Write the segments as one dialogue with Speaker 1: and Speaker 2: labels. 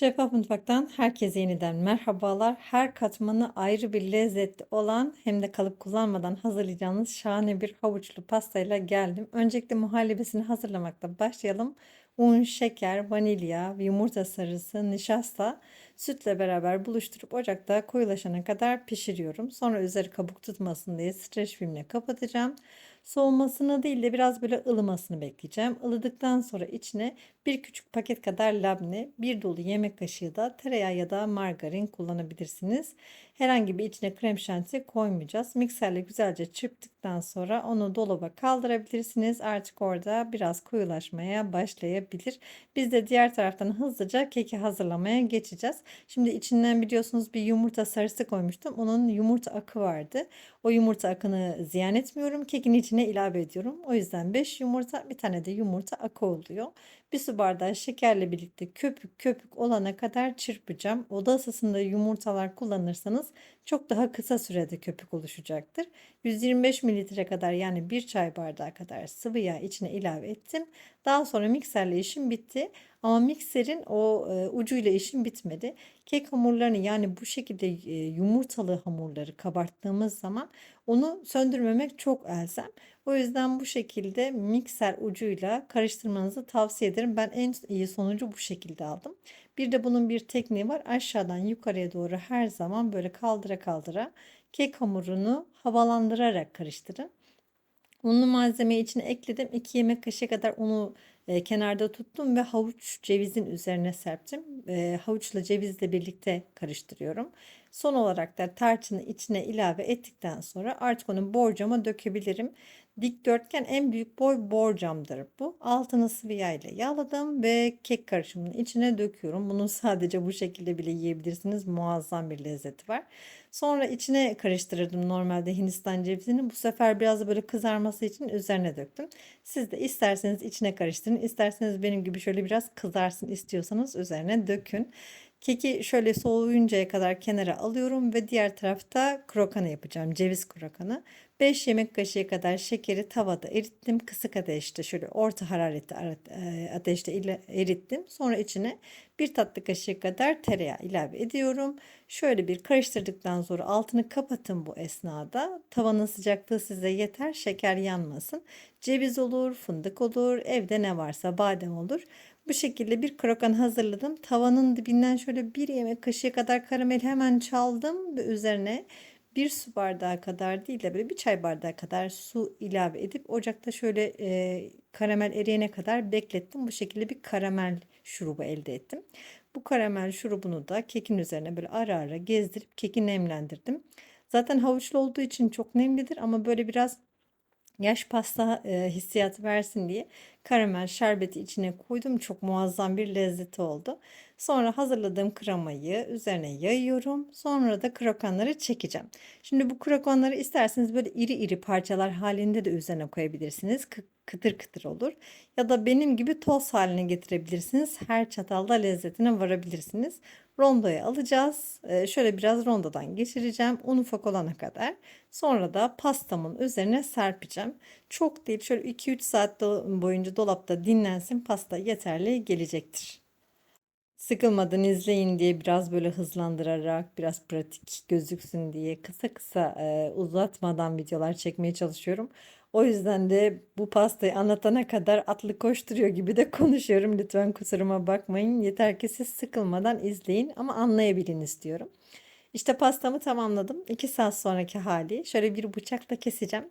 Speaker 1: Şeffaf Mutfak'tan herkese yeniden merhabalar. Her katmanı ayrı bir lezzetli olan hem de kalıp kullanmadan hazırlayacağınız şahane bir havuçlu pastayla geldim. Öncelikle muhallebisini hazırlamakla başlayalım. Un, şeker, vanilya, yumurta sarısı, nişasta, sütle beraber buluşturup ocakta koyulaşana kadar pişiriyorum. Sonra üzeri kabuk tutmasın diye streç filmle kapatacağım. Soğumasını değil de biraz böyle ılımasını bekleyeceğim. Ilıdıktan sonra içine bir küçük paket kadar labne, bir dolu yemek kaşığı da tereyağı ya da margarin kullanabilirsiniz. Herhangi bir içine krem şanti koymayacağız. Mikserle güzelce çırptıktan sonra onu dolaba kaldırabilirsiniz. Artık orada biraz koyulaşmaya başlayabilir. Biz de diğer taraftan hızlıca keki hazırlamaya geçeceğiz. Şimdi içinden biliyorsunuz bir yumurta sarısı koymuştum. Onun yumurta akı vardı. O yumurta akını ziyan etmiyorum. Kekin içine ilave ediyorum. O yüzden 5 yumurta bir tane de yumurta akı oluyor. Bir su bardağı şekerle birlikte köpük köpük olana kadar çırpacağım. Oda ısısında yumurtalar kullanırsanız çok daha kısa sürede köpük oluşacaktır. 125 mililitre kadar yani bir çay bardağı kadar sıvı yağ içine ilave ettim. Daha sonra mikserle işim bitti. Ama mikserin o e, ucuyla işim bitmedi. Kek hamurlarını yani bu şekilde e, yumurtalı hamurları kabarttığımız zaman onu söndürmemek çok elzem. O yüzden bu şekilde mikser ucuyla karıştırmanızı tavsiye ederim. Ben en iyi sonucu bu şekilde aldım. Bir de bunun bir tekniği var. Aşağıdan yukarıya doğru her zaman böyle kaldıra kaldıra kek hamurunu havalandırarak karıştırın. Unlu malzemeyi içine ekledim. 2 yemek kaşığı kadar unu e, kenarda tuttum ve havuç cevizin üzerine serptim. E, havuçla cevizle birlikte karıştırıyorum. Son olarak da tarçını içine ilave ettikten sonra artık onu borcama dökebilirim. Dikdörtgen en büyük boy borcamdır bu. Altını sıvı yağ ile yağladım ve kek karışımının içine döküyorum. Bunu sadece bu şekilde bile yiyebilirsiniz. Muazzam bir lezzeti var. Sonra içine karıştırırdım normalde Hindistan cevizini. Bu sefer biraz böyle kızarması için üzerine döktüm. Siz de isterseniz içine karıştırın. isterseniz benim gibi şöyle biraz kızarsın istiyorsanız üzerine dökün. Keki şöyle soğuyuncaya kadar kenara alıyorum ve diğer tarafta krokanı yapacağım. Ceviz krokanı. 5 yemek kaşığı kadar şekeri tavada erittim. Kısık ateşte şöyle orta hararette e, ateşte erittim. Sonra içine bir tatlı kaşığı kadar tereyağı ilave ediyorum. Şöyle bir karıştırdıktan sonra altını kapatın bu esnada. Tavanın sıcaklığı size yeter. Şeker yanmasın. Ceviz olur, fındık olur, evde ne varsa badem olur. Bu şekilde bir krokan hazırladım. Tavanın dibinden şöyle bir yemek kaşığı kadar karamel hemen çaldım ve üzerine bir su bardağı kadar değil de böyle bir çay bardağı kadar su ilave edip ocakta şöyle e, karamel eriyene kadar beklettim. Bu şekilde bir karamel şurubu elde ettim. Bu karamel şurubunu da kekin üzerine böyle ara ara gezdirip keki nemlendirdim. Zaten havuçlu olduğu için çok nemlidir ama böyle biraz yaş pasta e, hissiyatı versin diye karamel şerbeti içine koydum. Çok muazzam bir lezzeti oldu. Sonra hazırladığım kremayı üzerine yayıyorum. Sonra da krokanları çekeceğim. Şimdi bu krokanları isterseniz böyle iri iri parçalar halinde de üzerine koyabilirsiniz. Kıtır kıtır olur. Ya da benim gibi toz haline getirebilirsiniz. Her çatalda lezzetine varabilirsiniz. Rondoya alacağız. Ee, şöyle biraz rondodan geçireceğim. Un ufak olana kadar. Sonra da pastamın üzerine serpeceğim. Çok değil şöyle 2-3 saat boyunca dolapta dinlensin. Pasta yeterli gelecektir. Sıkılmadan izleyin diye biraz böyle hızlandırarak biraz pratik gözüksün diye kısa kısa e, uzatmadan videolar çekmeye çalışıyorum. O yüzden de bu pastayı anlatana kadar atlı koşturuyor gibi de konuşuyorum. Lütfen kusuruma bakmayın. Yeter ki siz sıkılmadan izleyin ama anlayabilin istiyorum. İşte pastamı tamamladım. 2 saat sonraki hali. Şöyle bir bıçakla keseceğim.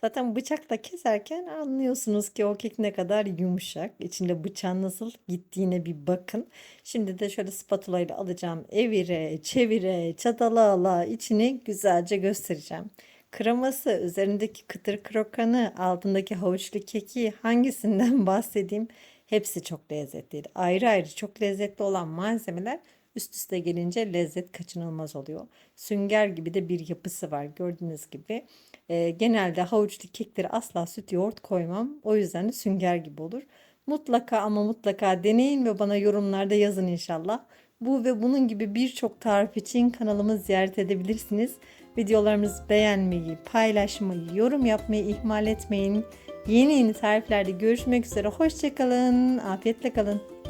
Speaker 1: Zaten bıçakla keserken anlıyorsunuz ki o kek ne kadar yumuşak. İçinde bıçağın nasıl gittiğine bir bakın. Şimdi de şöyle spatula ile alacağım. Evire, çevire, çatala ala içini güzelce göstereceğim. Kreması, üzerindeki kıtır krokanı, altındaki havuçlu keki hangisinden bahsedeyim? Hepsi çok lezzetliydi. Ayrı ayrı çok lezzetli olan malzemeler üst üste gelince lezzet kaçınılmaz oluyor. Sünger gibi de bir yapısı var gördüğünüz gibi. E, genelde havuçlu kekleri asla süt yoğurt koymam. O yüzden de sünger gibi olur. Mutlaka ama mutlaka deneyin ve bana yorumlarda yazın inşallah. Bu ve bunun gibi birçok tarif için kanalımı ziyaret edebilirsiniz. Videolarımızı beğenmeyi, paylaşmayı, yorum yapmayı ihmal etmeyin. Yeni yeni tariflerde görüşmek üzere. Hoşçakalın. Afiyetle kalın.